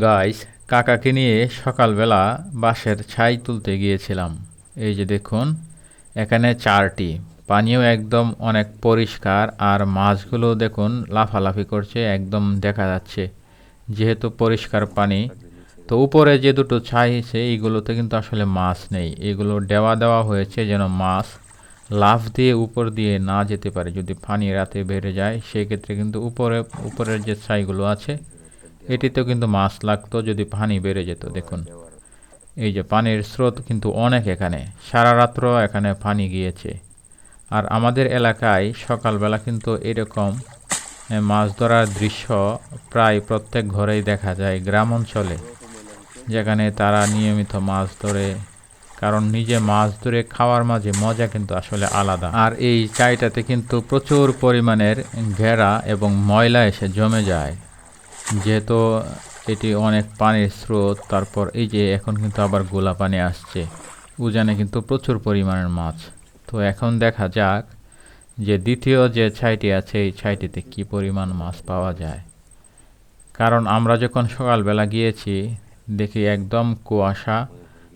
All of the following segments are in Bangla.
গাইস কাকাকে নিয়ে সকালবেলা বাঁশের ছাই তুলতে গিয়েছিলাম। এই যে দেখুন, এখানে চারটি। পানিও একদম অনেক পরিষ্কার আর মাছগুলো দেখুন লাফালাফি করছে, একদম দেখা যাচ্ছে। যেহেতু পরিষ্কার পানি, তো উপরে যে দুটো ছাই আছে, এইগুলোতে কিন্তু আসলে মাছ নেই। এগুলো দেওয়া দেওয়া হয়েছে যেন মাছ লাফ দিয়ে উপর দিয়ে না যেতে পারে। যদি পানি রাতে বেড়ে যায়, সেক্ষেত্রে কিন্তু উপরে, উপরের যে ছাইগুলো আছে এটিতেও কিন্তু মাছ লাগতো, যদি পানি বেড়ে যেত, দেখুন। এই যে পানির স্রোত কিন্তু অনেক এখানে, সারা রাত্র এখানে পানি গিয়েছে। আর আমাদের এলাকায় সকালবেলা কিন্তু এরকম মাছ ধরার দৃশ্য প্রায় প্রত্যেক ঘরেই দেখা যায় গ্রাম অঞ্চলে, যেখানে তারা নিয়মিত মাছ ধরে, কারণ নিজে মাছ ধরে খাওয়ার মাঝে মজা কিন্তু আসলে আলাদা। আর এই চাইটাতে কিন্তু প্রচুর পরিমাণের ঘেরা এবং ময়লা এসে জমে যায়। যেহেতু এটি অনেক পানির স্রোত, তারপর এই যে এখন কিন্তু আবার গোলা পানি আসছে, উজানে কিন্তু প্রচুর পরিমাণের মাছ। তো এখন দেখা যাক যে দ্বিতীয় যে ছাইটি আছে, এই ছাইটিতে কি পরিমাণ মাছ পাওয়া যায়। কারণ আমরা যখন সকালবেলা গিয়েছি, দেখি একদম কুয়াশা,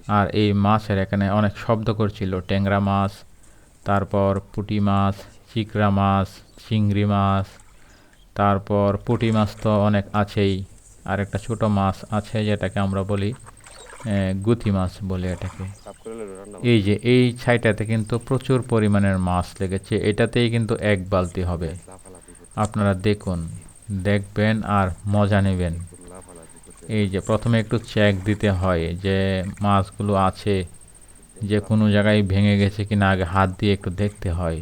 আর এই মাছের এখানে অনেক শব্দ করছিল, ট্যাংরা মাছ, তারপর পুঁটি মাছ চিকরা মাছ, চিংড়ি মাছ তারপর পুঁটি মাছ তো অনেক আছেই। আর একটা ছোট মাছ আছে যেটাকে আমরা বলি গুথি মাছ বলে এটাকে। এই যে, এই ছাইটাতে কিন্তু প্রচুর পরিমাণের মাছ লেগেছে। এটাতেই কিন্তু এক বালতি হবে। আপনারা দেখুন, দেখবেন আর মজা নেবেন। এই যে, প্রথমে একটু চেক দিতে হয় যে মাছগুলো আছে, যে কোনো জায়গায় ভেঙে গেছে কিনা, আগে হাত দিয়ে একটু দেখতে হয়।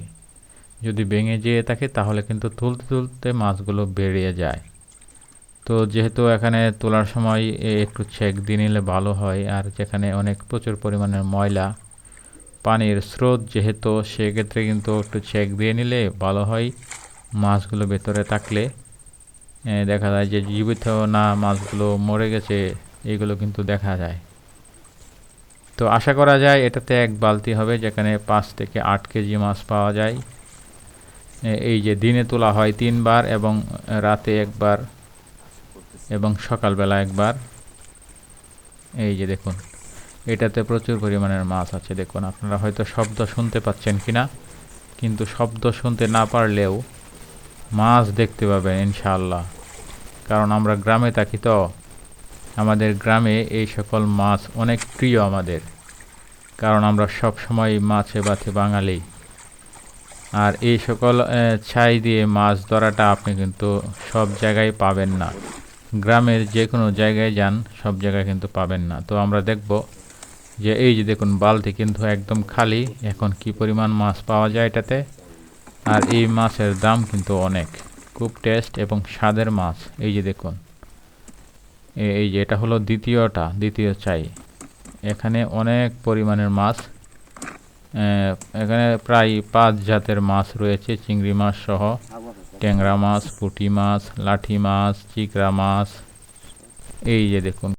যদি ভেঙে যেয়ে থাকে, তাহলে কিন্তু তুলতে তুলতে মাছগুলো বেরিয়ে যায়। তো যেহেতু এখানে তোলার সময় একটু চেক দিয়ে নিলে ভালো হয়, আর যেখানে অনেক প্রচুর পরিমাণের ময়লা, পানির স্রোত যেহেতু, সেক্ষেত্রে কিন্তু একটু চেক দিয়ে নিলে ভালো হয় মাছগুলো ভেতরে থাকলে। দেখা যায় যে জীবিত না মাছগুলো মরে গেছে, এগুলো কিন্তু দেখা যায়। তো আশা করা যায় এটাতে এক বালতি হবে, যেখানে পাঁচ থেকে আট কেজি মাছ পাওয়া যায়। এই যে দিনে তোলা হয় তিনবার এবং রাতে একবার এবং সকালবেলা একবার। এই যে দেখুন, এটাতে প্রচুর পরিমাণের মাছ আছে। দেখুন, আপনারা হয়তো শব্দ শুনতে পাচ্ছেন কিনা, কিন্তু শব্দ শুনতে না পারলেও মাছ দেখতে পাবেন ইনশাআল্লাহ। কারণ আমরা গ্রামে থাকি তো, আমাদের গ্রামে এই সকল মাছ অনেক প্রিয় আমাদের। কারণ আমরা সব সময় মাছে বাছে বাঙালি। আর এই সকল ছাই দিয়ে মাছ ধরাটা আপনি কিন্তু সব জায়গায় পাবেন না। গ্রামের যে কোনো জায়গায় যান, সব জায়গায় কিন্তু পাবেন না। তো আমরা দেখব যে এই যে দেখুন, বালতি কিন্তু একদম খালি। এখন কি পরিমাণ মাছ পাওয়া যায় এটাতে? আর এই মাছের দাম কিন্তু অনেক। খুব টেস্ট এবং স্বাদের মাছ। এই যে দেখুন এই যে এটা হলো দ্বিতীয়টা, দ্বিতীয় চাই এখানে অনেক পরিমাণের মাছ এখানে প্রায় পাঁচ জাতের মাছ রয়েছে, চিংড়ি মাছ সহ। ট্যাংরা মাছ, পুঁটি মাছ, লাঠি মাছ চিকরা মাছ। এই যে দেখুন।